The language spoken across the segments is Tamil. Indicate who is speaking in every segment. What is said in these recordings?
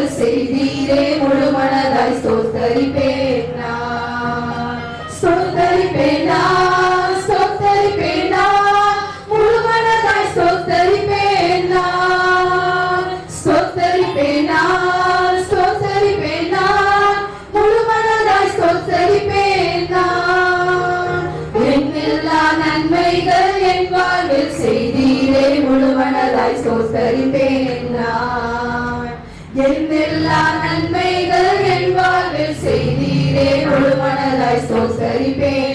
Speaker 1: அருள் செய்தீரே முழு மனதாய் ஸ்தோத்தரிப்பேன் நான் ஸ்தோத்தரிப்பேன் நான் ஸ்தோத்தரிப்பேன் நான் முழு மனதாய் ஸ்தோத்தரிப்பேன் நான் ஸ்தோத்தரிப்பேன் நான் ஸ்தோத்தரிப்பேன் நான் முழு மனதாய் ஸ்தோத்தரிப்பேன் நான் என்னெல்லா நன்மைகள் என் வாழ்வில் செய்தீரே முழு மனதாய் ஸ்தோத்தரிப்பேன் நான் என்னெல்லா நன்மைகள் என் வாழ்வில் செய்தீரே முழுமனதாய் சோசரிப்பேன்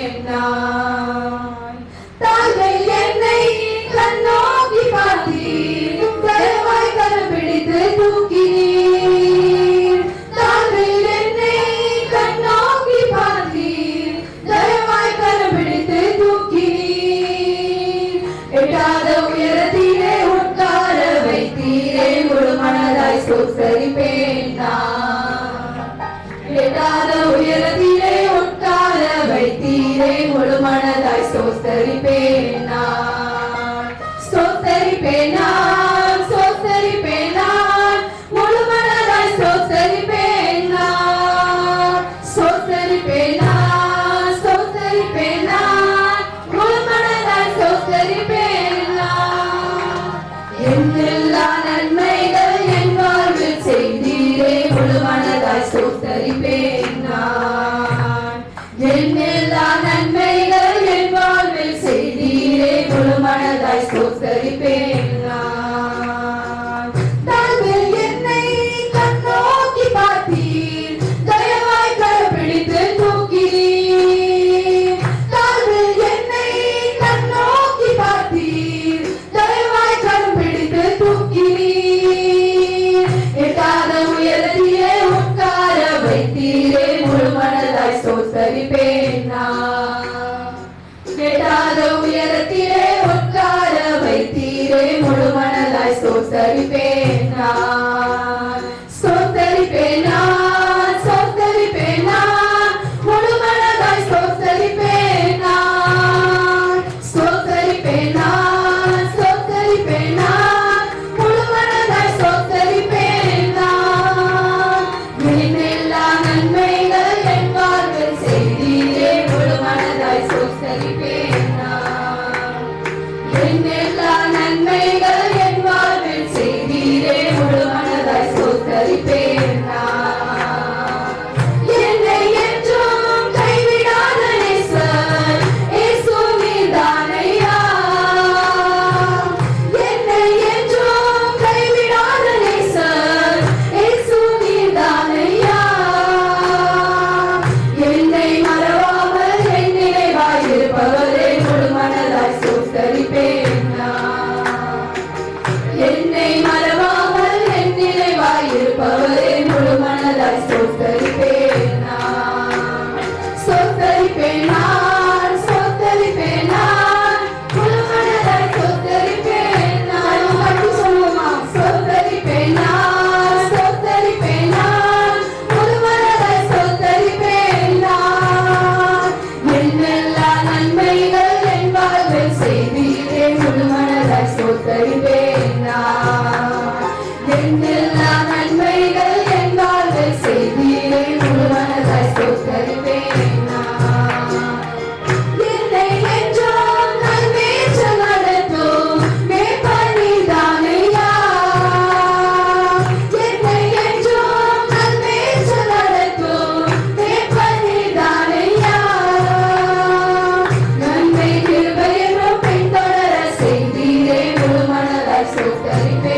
Speaker 1: தரிப்பேன் எட்டாத உயரத்திலே ஒட்டாத வைத்தீரை முழு மனதாய் சோஸ்தரிப்பேன் நான். சோஸ்தரிப்பேன் நான். உபசரிப்பேன் நான். என்னை கண்ணோக்கி பார்த்தீர். தயவாய் கரப்பிடித்து தூக்கிறீர் தாழ்வில் என்னை கண்ணோக்கி பார்த்தீர். தயவாய் கரம்பிடித்து தூக்கிறீர் எட்டாத உயரத்திலே உட்கார முழு மனதாய் சோசரிப்பேன் நான். எட்டாத sosa ripena I so very,